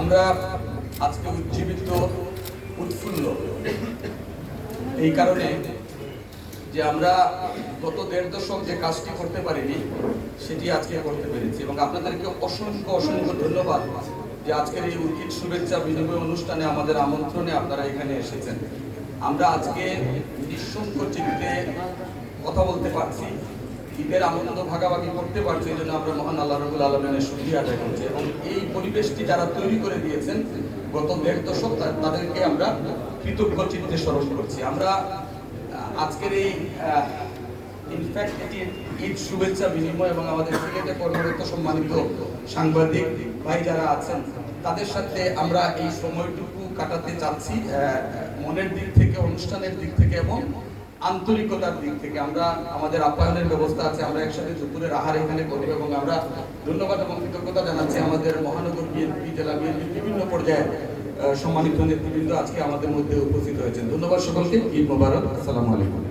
আমরা আজকে উজ্জীবিত উৎফুল্ল। এই কারণে যে আমরা গত দেড় দশক যে কাজটি করতে পারিনি, সেটি আজকে করতে পেরেছি এবং আপনাদেরকে অসংখ্য অসংখ্য ধন্যবাদ। যে আজকের এই উর্কিড শুভেচ্ছা বিনিময় অনুষ্ঠানে আমাদের আমন্ত্রণে আপনারা এখানে এসেছেন। আমরা আজকে নিঃসংক চিত্তে কথা বলতে পারছি, ঈদের আনন্দ ভাগাভাগি করতে পারছি, এই জন্য আমরা মহান আল্লাহ রবুল আলমের সুক্রিয়া আদায় করছি এবং এই পরিবেশটি যারা তৈরি করে দিয়েছেন, গত দেড় দশক তাদেরকে আমরা কৃতজ্ঞ চিত্তে স্মরণ করছি। আমরা আজকের এই ইনফ্যাক্ট এটি ঈদ শুভেচ্ছা বিনিময় এবং আমাদের সিলেটে কর্মরত সম্মানিত সাংবাদিক ভাই যারা আছেন, তাদের সাথে আমরা এই সময়টুকু কাটাতে চাচ্ছি মনের দিক থেকে, অনুষ্ঠানের দিক থেকে এবং আন্তরিকতার দিক থেকে। আমরা আমাদের আপ্যায়নের ব্যবস্থা আছে, আমরা একসাথে দুপুরের আহার এখানে করব এবং আমরা ধন্যবাদ এবং কৃতজ্ঞতা জানাচ্ছি আমাদের মহানগর বিএনপি, জেলা বিএনপি বিভিন্ন পর্যায়ে সম্মানিত নেতৃবৃন্দ আজকে আমাদের মধ্যে উপস্থিত হয়েছেন। ধন্যবাদ সকলকে, ঈদ মোবারক, আসসালামু আলাইকুম।